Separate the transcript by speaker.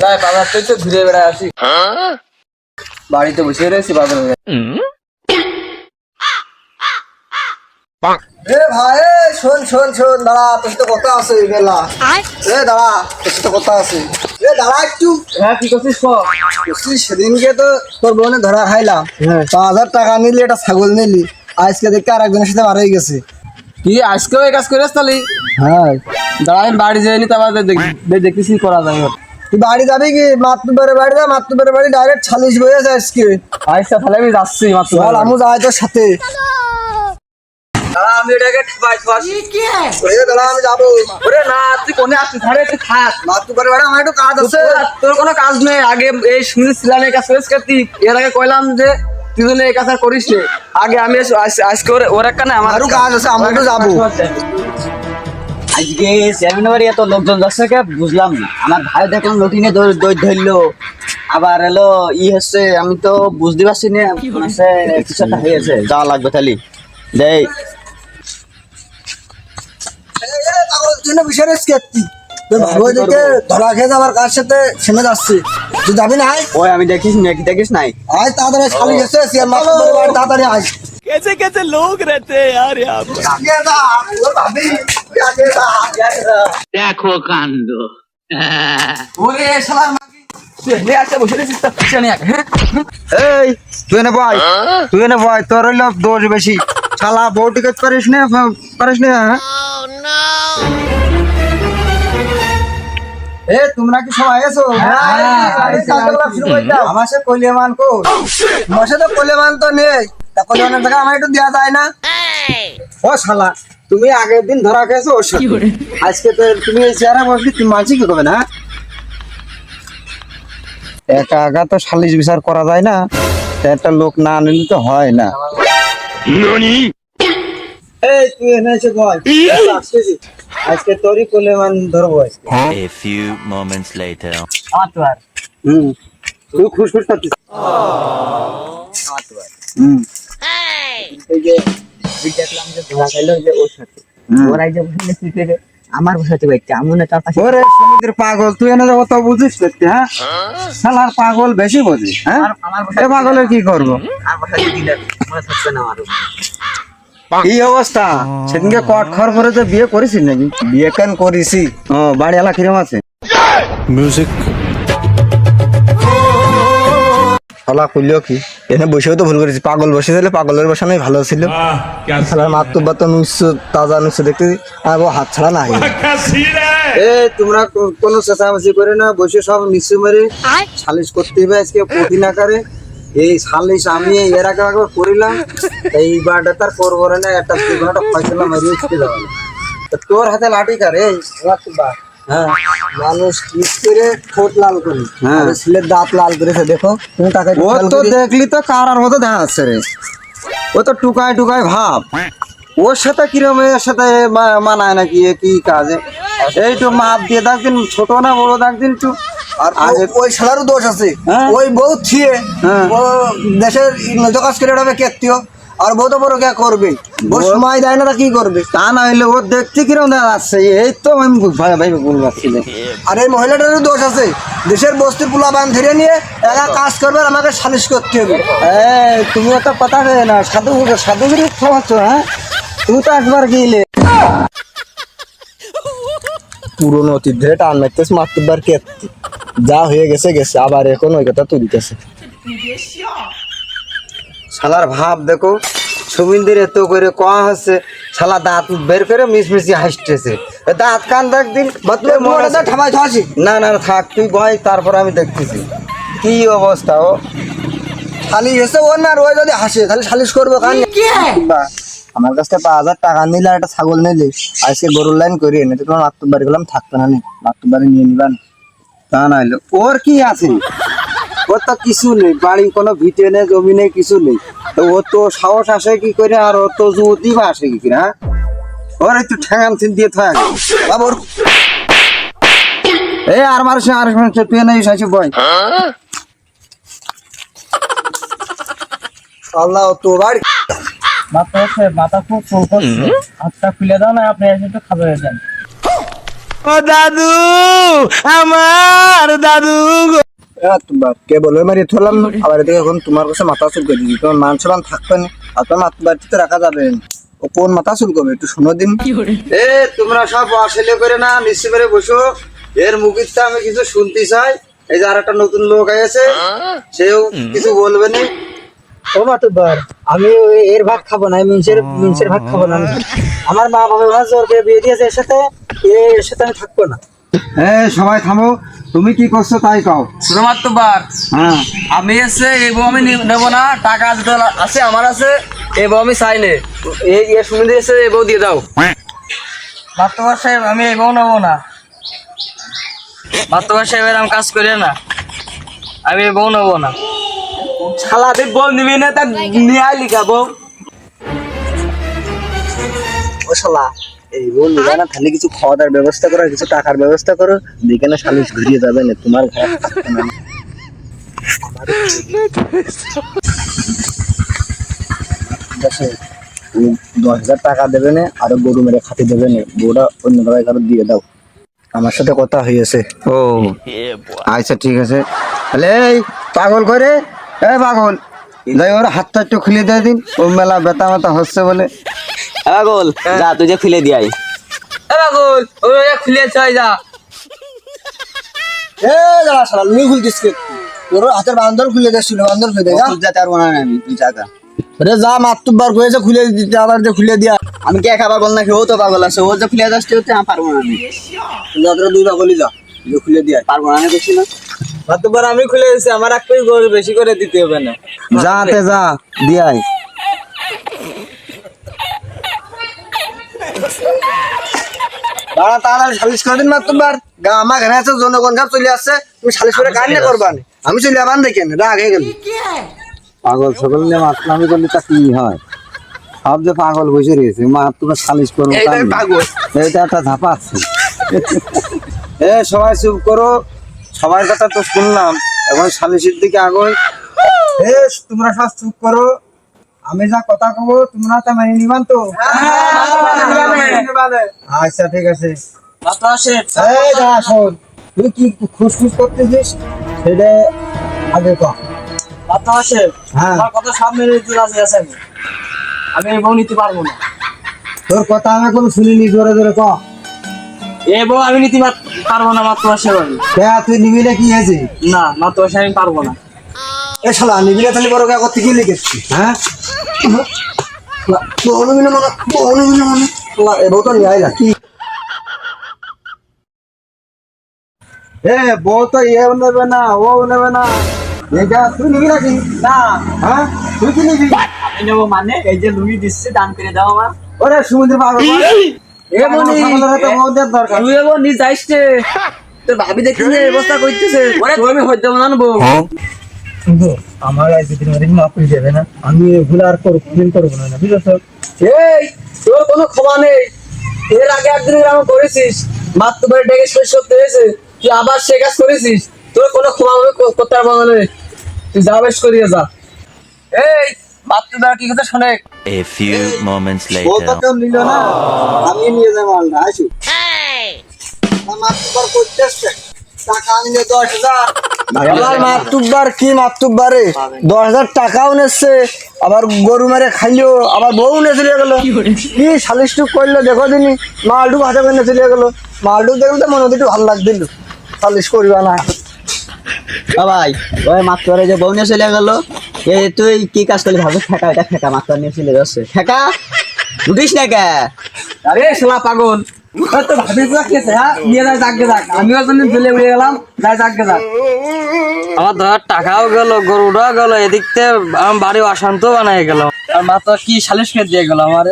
Speaker 1: যাই বাজার থেকে তো ঘুরে বেড়ায় আসি। বাড়িতে বসে রয়েছি বাজারে যাই।
Speaker 2: ভাই শোন শোন শোন দাঁড়া তোর সাথে কথা আছে বেলা। এ দাঁড়া তোর সাথে কথা আছে। এ দাঁড়া একটু।
Speaker 1: হ্যাঁ কি করছিস ক
Speaker 2: সেদিনকে তো তোর বোনে ধরা খাইলাম।
Speaker 1: হ্যাঁ।
Speaker 2: পাঁচ হাজার টাকা নিলি ছাগল নিলি। আজকে দেখতে আর একজনের সাথে মারা গেছে।
Speaker 1: কি আজকেও এই কাজ করিস তাহলে?
Speaker 2: হ্যাঁ।
Speaker 1: দাঁড়া আমি বাড়ি যাইনি তারপর দেখতেছি করা যায়
Speaker 2: বাড়ি যাবি কি? মাতুবের বাড়ি যা মাতুবের বাড়ি ডাইরেক্ট ছালিশ বয়ে যায় আজকে
Speaker 1: আচ্ছা তাহলে আমি যাচ্ছি মাত্র
Speaker 2: চল আমু যাই তোর সাথে।
Speaker 1: আমি এটাকে ঠুকাই ঠুকাই
Speaker 2: ওরে দাঁড়া আমি যাব।
Speaker 1: ওরে না তুই কোনে আসছিস আরে তুই থাক।
Speaker 2: মাতুবের বাড়ি আমার একটু কাজ আছে।
Speaker 1: তোর- কোনো কাজ নেই। আগে এই কাজ করিস তুই? এর আগে কইলাম যে তুই জন্য এই কাজ আর করিস আগে আমি আজ- আজকে ওর ওর একটা না আমার
Speaker 2: কাজ আছে আমি একটু যাব।
Speaker 3: আজকে সেমিনারে এত লোকজন যাচ্ছে কে বুঝলাম না আমার ভাই দেখলাম লটিনে দৌড় ধরলো আবার এলো ই হচ্ছে আমি তো বুঝতে পারছি না মানে হয়েছে যাওয়া লাগবে তাহলে দেই
Speaker 2: সেমে যাচ্ছে তুই যাবি না
Speaker 3: ওই আমি দেখিস নাকি দেখিস নাই
Speaker 2: তাড়াতাড়ি খালি গেছে বাড়ি তাড়াতাড়ি আয়
Speaker 4: कैसे कैसे लोग रहते हैं यार यहाँ पे
Speaker 2: আগে যা, ও ভাবি, তুই আগে যা, আগে যা।
Speaker 5: দেখো কাণ্ড
Speaker 1: ওরে শালা মাগি তুই নে আসে বসে রয়েছিস তো পিছনে নিয়ে আয়, হ্যাঁ
Speaker 2: এই তুই এনে বয় তুই এনে বয় তোর হইলো দোষ বেশি শালা বউ টিকেট পারিস না পারিস না হ্যাঁ? এ তোমরা কি সবাই এসো আমার সে কলিয়ামান কো আমার সাথে কলিয়ামান তো নেই তা কলিয়ামানের টাকা? আমার একটু দেওয়া যায় না। ও শালা তুমি আগের দিন ধরা খেয়েছো ওর সাথে আজকে তো তুমি এই চেহারা বসলি তুমি মানছি কি করবে না? একা একা তো সালিশ বিচার করা যায় না। একটা লোক না আনলে তো হয় না। এই তুই এনেছে ভয় আজকে তোরই কোলে মান ধরবো আজকে।
Speaker 4: few moments later.
Speaker 3: আমার আর।
Speaker 2: হুম। তুই খুশখুশ করছিস হুম
Speaker 3: এই যে ওই দেখলাম যে ধরা খাইলো যে ওর সাথে। ওরাই যে বসে ক্রিকেটে আমার বসাতে পারছে আমি না তার পাশে
Speaker 2: ওরে সমুদ্রের পাগল তুই এনে যাব তো বুঝিস দেখতে হ্যাঁ? শালার পাগল বেশি বুঝিস হ্যাঁ? এ পাগলের কি করব?
Speaker 3: আর বসাতে দিলে মনে থাকবে না আমারও
Speaker 2: কি অবস্থা। সেদিনকে কট খর করে তো বিয়ে করেছিস নাকি? বিয়ে কেন করিসি? ও বাড়ি এলা কিরম আছে?
Speaker 4: Music.
Speaker 2: শালা কইলো কি? এখানে বসেও তো ভুল করেছি। পাগল বসে দিলে পাগলের বসানোই ভালো ছিল। শালার মাত্র তাজা নুসছো দেখতে আর ও হাত ছাড়া না এ তোমরা কোনো চেঁচামেচি করে না বসে সব নিচু মেরে সালিশ করতে হবে আজকে কঠিন আকারে। এই সালিশ আমি এর আগে একবার করিলাম এইবারটা তার করব না একটা ফয়সলা মারিয়ে যাবে তোর হাতে লাঠি কার এই? আমার তো বা- হ্যাঁ মানুষ কিস করে ঠোঁট লাল করে। হ্যাঁ। ছেলের দাঁত লাল করেছে দেখো তুমি তাকে ও তো দেখলি তো কারার মতো দেখা যাচ্ছে রে। ও তো টুকায় টুকায় ভাব। ওর সাথে কিরম এর সাথে মানায় নাকি কি কাজে? এই তো মাপ দিয়ে ছোট না বড় দেখদিন একটু। আর ওই শালারও দোষ আছে। ওই বউ থিয়ে ও দেশের কাজ করে কেত্তিও আর বউ তো বড় কে করবে? ও সময় দেয় না কি করবে? তা না হইলে ও দেখতে কিরম যাচ্ছে এই তো আমি ভাই ভাই বল পাচ্ছিল আর এই মহিলাটারও দোষ আছে। দেশের বস্তির পোলা বান ধরে নিয়ে একা কাজ করবে আর আমাকে সালিশ করতে হবে। তুমি একটা কথা কয়ে না সাধু সাধুগিরি খাওয়াচ্ছ হ্যাঁ? তুই তো একবার গিলে পুরনো অতীত ধরে টান মারতেছ মাত্রবার কেত্তি যা হয়ে গেছে গেছে। আবার এখন ওই কথা তুলতেছে। শালার ভাব দেখো। সুবিন্দের এত করে কয়া হচ্ছে শালা দাঁত বের করে মিশমিশি হাসতেছে। দাঁত কান দেখ দিন না না থাক তুই বয় তারপর আমি দেখতেছি। কি অবস্থা ও? খালি এসে ওর না রয়ে যদি হাসে তাহলে সালিশ করব কান আমার কাছ থেকে পাঁচ হাজার টাকা নিলে আর একটা ছাগল নিলে আজকে গরুর লাইন করি এনে তো তোমার মাত্র বাড়ি গেলাম থাকতো না নি মাত্র বাড়ি নিয়ে নিবান তা নাইলে ওর কি আছে? ওর তো কিছু নেই বাড়ি কোনো ভিটে নেই জমি নেই কিছু নেই। তো ও তো সাহস আসে কি করে আর ও তো যুবতী বা আসে কি করে হ্যাঁ? ওর একটু ঠ্যাঙান থিন দিয়ে থাক এই আর মারছে আর মারছে তুই নাই সাইছে বয়। আল্লাহ তো বাড়ি
Speaker 3: মাথা হচ্ছে মাথা খুব ফুল করছে। হাতটা খুলে দাও না আপনি এসে একটু খাবার দেন।
Speaker 6: ও দাদু আমার দাদু তোমার কে বলে মারি থলাম আবার এদিকে এখন তোমার কাছে মাথা চুল করে তোমার মান সম্মান থাকবে না আর তোমার মাথা বাড়িতে রাখা যাবে ও কোন মাথা চুল একটু শোনো দিন।
Speaker 2: এ তোমরা সব আসলে করে না নিশ্চয় করে বসো। এর মুখিতে আমি কিছু শুনতে চাই। এই যে আর একটা নতুন লোক আছে সেও কিছু বলবে না।
Speaker 6: ও মাতুব্বার আমি এর ভাগ খাব না মিনসের মিনসের ভাগ খাব না আমার মা বাবা জোর করে বিয়ে দিয়েছে এর সাথে এর সাথে আমি থাকব না।
Speaker 2: এই সবাই থামো। তুমি কি করছ তাই কও।
Speaker 1: মাত্রবার
Speaker 2: হ্যাঁ।
Speaker 1: আমি এসে এই বউ আমি নেব না টাকা আছে আমার আছে এই বউ আমি চাই নে। এই ইয়ে শুনে দিয়েছে এই বউ দিয়ে দাও। মাত্রবার সাহেব আমি এই বউ নেব না। মাত্রবার সাহেব এরকম কাজ করে না। আমি এই বউ নেব না।
Speaker 2: শালা তুই বল নিবি না তা নিয়ে কা বউ।
Speaker 6: ও শালা এই নিবা না তাহলে কিছু খাওয়া দাওয়ার ব্যবস্থা করো, কিছু টাকার ব্যবস্থা করো দেখে না সালিশ ঘুরিয়ে যাবে না, তোমার ঘর দশ হাজার টাকা দেবে না, আর গরু মেরে খাতে দেবে না, বউটা অন্য জায়গায় কারও দিয়ে দাও। আমার সাথে কথা হয়েছে
Speaker 3: ও আচ্ছা ঠিক আছে। তাহলে এই পাগল করে এই পাগল ওর হাতটা একটু খুলে দিয়ে দিন, ও মেলা ব্যথা ব্যথা হচ্ছে বলে। পাগল যা তুই যে খুলে দিয়াই
Speaker 1: এ বাগুল ওই খুলে চাই যা।
Speaker 6: এ দাঁড়া শালা লুই খুলতিস কে তোর হাতের বান্দর খুলে দিয়েছিল বান্দর খুলে দেয়
Speaker 3: ওষুধ যাতে আর মনে হয় আমি তুই জায়গা
Speaker 6: রে যা মাতুব্বার কয়েছে খুলে দিতে আবার যে খুলে দিয়া।
Speaker 3: আমি কে খাবার বল নাকি? ও তো পাগল আছে ও যে খুলে যাচ্ছে হচ্ছে আমি পারব না আমি।
Speaker 6: যাত্রা দুই পাগলি যা যে খুলে দিয়া।
Speaker 3: পারব না আমি দেখছি না।
Speaker 1: আমি খুলে দিয়েছি আমার এক বেশি করে দিতে হবে না।
Speaker 3: যাতে যা দিয়াই
Speaker 6: তাড়াতাড়ি সালিশ করে দিন মাতুব্বার গা আমার ঘরে আছে জনগণ ঘর চলে আসছে তুমি সালিশ করে গান করবা আমি চলে আবার দেখেন রাগ হয়ে গেল।
Speaker 3: পাগল সকল নিয়ে মাতলামি করলে তা কি হয়? সব যে পাগল বসে রয়েছে মা তোমরা সালিশ করো
Speaker 2: এইটাই
Speaker 3: এইটা একটা ধাপা আছে। এ সবাই চুপ করো। সবার কথা তো শুনলাম। এখন সালিশের দিকে
Speaker 6: এ তোমরা সব চুপ করো। আমি যা কথা কব তোমরা তা মেনে নিবান তো? আচ্ছা ঠিক আছে। তুই কি খুশখুশ করতেছিস? সেটা আগে
Speaker 1: আছে আমি বউ নিতে পারব না
Speaker 6: তোর কথা আমি কোনো শুনিনি জোরে জোরে কহ
Speaker 1: এই বউ আমি নিতে পারব না আমি
Speaker 6: কে তুই নিবি না কি হয়েছে?
Speaker 1: না মাত্রবার সাহেব আমি পারব না।
Speaker 6: এ শালা নিবি না তাহলে বড় কাগজ থেকে লিখেছি হ্যাঁ? নিবি মানে
Speaker 1: এই যে লুঙ্গি দিচ্ছে দান করে দাও আমার
Speaker 6: ওরে সমুদ্র
Speaker 1: এ
Speaker 6: দরকার
Speaker 1: তুই আইসছে তোর ভাবি দেখি যে অবস্থা করতেছে ওরে
Speaker 6: আমার আজ যদি মারিন মাপ হয়ে যাবে না আমি এগুলো আর করব কোনদিন করব না বুঝেছ?
Speaker 1: এই তোর কোনো ক্ষমা নেই। এর আগে একদিন এরকম করেছিস মাত্র করে ডেকে শেষ করতে হয়েছে তুই আবার সে কাজ করেছিস। তোর কোনো ক্ষমা হবে করতে পারব না তুই যা বেশ করিয়ে যা। এই মাত্র কি কথা শোনে?
Speaker 4: A few moments
Speaker 6: বউ তো
Speaker 4: later.
Speaker 6: নিল না? আমি নিয়ে যাব মালটা আসু। করতে টাকা আনলে দশ হাজার। এবার মাতুব্বার কি মাতুব্বারে দশ হাজার টাকাও নেছে আবার গরু মেরে খাইলো আবার বউ নে চলে গেল। কি সালিশটুক করল দেখো দিনি মালটুক হাতে করে চলে গেল। মালটুক দেখলে তো মনে হতো একটু ভালো লাগছিল। সালিশ করবা না।
Speaker 3: ভাই ওই মাত্র যে বউ নিয়ে চলে গেল এ তুই কি কাজ করলি ভাবে? ফেকা এটা ফেকা মাত্র নিয়ে চলে যাচ্ছে। ফেকা উঠিস না কে?
Speaker 1: আরে শালা পাগল। তো ভাবি হ্যাঁ? নিয়ে যায় যাকে যাক। আমিও একজন চলে উড়ে গেলাম যাই যাকে যাক। আমার ধর টাকাও গেল গরুটাও গেল এদিক থেকে আমার বাড়ি অশান্ত বানাই গেল। আর মাত্র কি সালিশ দিয়ে গেল আমার?